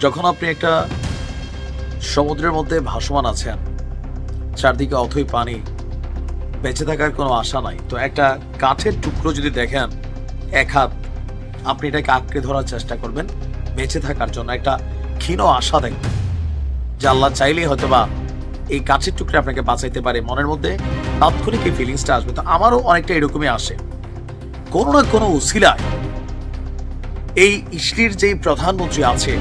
যখন আপনি একটা সমুদ্রের মধ্যে ভাসমান আছেন, চারদিকে অথই পানি, বেঁচে থাকার কোনো আশা নাই, তো একটা কাঠের টুকরো যদি দেখেন, এক হাত আপনি এটাকে আঁকড়ে ধরার চেষ্টা করবেন, বেঁচে থাকার জন্য একটা ক্ষীণ আশা দেখবেন, যে আল্লাহ চাইলেই হয়তো বা এই কাঠের টুকরে আপনাকে বাঁচাইতে পারে, মনের মধ্যে তাৎক্ষণিক এই ফিলিংসটা আসবে। তো আমারও অনেকটা এরকমই আসে। কোনো না কোনো উসিলায় এই ইসলির যেই প্রধানমন্ত্রী আছে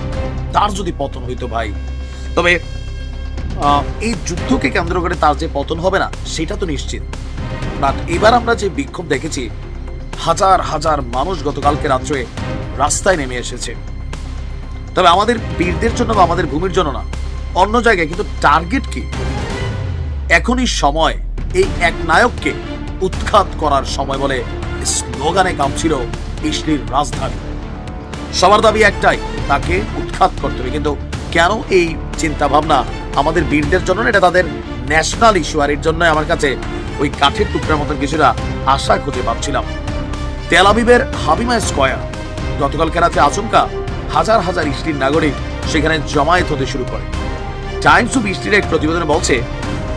তার যদি পতন হইতো ভাই, তবে এই যুদ্ধকে কেন্দ্র করে তার যে পতন হবে না, সেটা তো নিশ্চিত। বাট এবার আমরা যে বিক্ষোভ দেখেছি, হাজার হাজার মানুষ গতকালকে রাত্রে রাস্তায় নেমে এসেছে। তবে আমাদের বীরদের জন্য বা আমাদের ভূমির জন্য না, অন্য জায়গায়, কিন্তু টার্গেট কি? এখনই সময় এই এক নায়ককে উৎখাত করার সময় বলে স্লোগানে কাঁপছিল ইসলির রাজধানী। সবার দাবি একটাই, তাকে উৎখাত করতে হবে। কিন্তু কেন এই চিন্তা ভাবনা আমাদের বীরদের জন্য এটা তাদের ন্যাশনাল ইস্যু আর এর জন্য আমার কাছে ওই কাঠের টুকরার মতন কিছুটা আশা খুঁজে পাচ্ছিলাম। তেল আবিবের হাবিমা স্কয়ার গতকালকে রাতে আচমকা হাজার হাজার ইসলির নাগরিক সেখানে জমায়েত হতে শুরু করে। টাইমস অফ ইস্টির এক প্রতিবেদনে বলছে,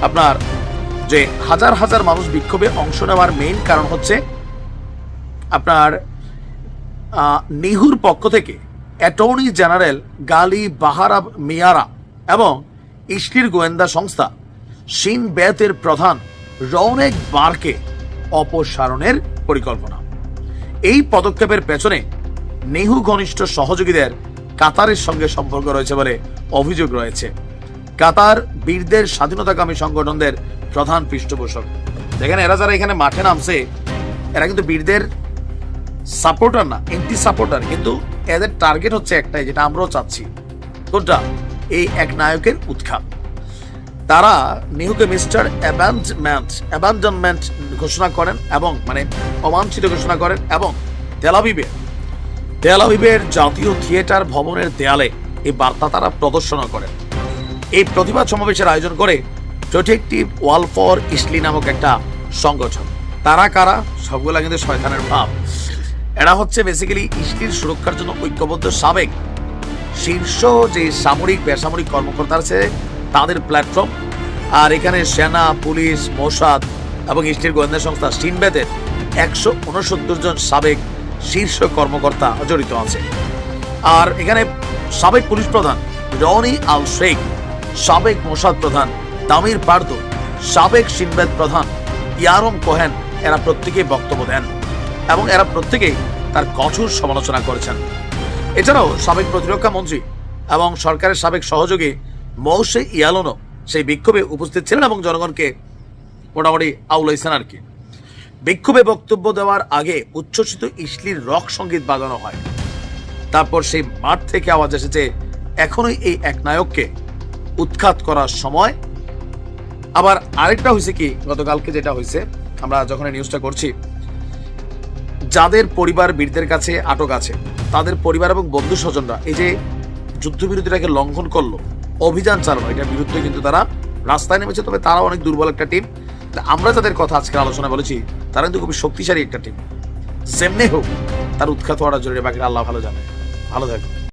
আপনার যে হাজার হাজার মানুষ বিক্ষোভে অংশ নেওয়ার মেইন কারণ হচ্ছে আপনার নেহুর পক্ষ থেকে অ্যাটর্নি জেনারেল গালি বাহারা মিয়ারা এবং ইস্টির গোয়েন্দা সংস্থা সিন বেতের প্রধান রৌনেক বারকে অপসারণের পরিকল্পনা। এই পদক্ষেপের পেছনে নেহু ঘনিষ্ঠ সহযোগীদের কাতারের সঙ্গে সম্পর্ক রয়েছে বলে অভিযোগ রয়েছে। কাতার বীরদের স্বাধীনতাকামী সংগঠনদের প্রধান পৃষ্ঠপোষক। যেখানে এরা যারা এখানে মাঠে নামছে, এরা কিন্তু বীরদের সাপোর্টার না এন্টি সাপোর্টার কিন্তু এদের টার্গেট হচ্ছে একটাই, যেটা আমরাও চাচ্ছি। কোনটা? এই এক নায়কের উৎখাত। তারা নিহুকে মিস্টার অ্যাবান্ডমেন্ট অ্যাবান্ডনমেন্ট ঘোষণা করেন এবং মানে অবাঞ্ছিত ঘোষণা করেন এবং তেলাবিবে তেলাবিবের জাতীয় থিয়েটার ভবনের দেয়ালে এই বার্তা তারা প্রদর্শন করেন। এই প্রতিবাদ সমাবেশের আয়োজন করে প্রোটেক্টিভ ওয়াল ফর ইসলি নামক একটা সংগঠন। তারা কারা? সবগুলা কিন্তু শয়তানের ভাব এরা হচ্ছে বেসিক্যালি ইসলির সুরক্ষার জন্য ঐক্যবদ্ধ সাবেক শীর্ষ যে সামরিক, বেসামরিক কর্মকর্তা আছে, তাদের প্ল্যাটফর্ম আর এখানে সেনা, পুলিশ, মোসাদ এবং ইস্টির গোয়েন্দা সংস্থা সিনবেদের একশো উনসত্তর জন সাবেক শীর্ষ কর্মকর্তা জড়িত আছে। আর এখানে সাবেক পুলিশ প্রধান রনি আল শেখ সাবেক মোসাদ প্রধান তামির পার্দো, সাবেক সিনবেদ প্রধান ইয়ারম কোহেন, এরা প্রত্যেকেই বক্তব্য দেন। এবং এরা প্রত্যেকেই তার কঠোর সমালোচনা করেছেন। এছাড়াও সাবেক প্রতিরক্ষা মন্ত্রী এবং সরকারের সাবেক সহযোগী মৌসে ইয়ালনো সেই বিক্ষোভে উপস্থিত ছিলেন এবং জনগণকে মোটামুটি আউলাইছেন আর কি। বিক্ষোভে বক্তব্য দেওয়ার আগে উচ্ছ্বসিত ইসলির রক সংগীত বাজানো হয়। তারপর সেই মাঠ থেকে আওয়াজ এসেছে এখনোই এই এক নায়ককে উৎখাত করার সময়। আবার আরেকটা হয়েছে কি? গতকালকে যেটা হয়েছে, আমরা যখন এই নিউজটা করছি যাদের পরিবার বীরদের কাছে আটক আছে, তাদের পরিবার এবং বন্ধু স্বজনরা এই যে যুদ্ধবিরতিটাকে লঙ্ঘন করল, অভিযান চালানো, এটার বিরুদ্ধে কিন্তু তারা রাস্তায় নেমেছে, তবে তারা অনেক দুর্বল একটা টিম আমরা যাদের কথা আজকে আলোচনা বলেছি, তারা কিন্তু খুবই শক্তিশালী একটা টিম যেমনি হোক, তার উৎখাত হওয়াটা জরুরি বাকিটা আল্লাহ ভালো জানে। ভালো থাকবে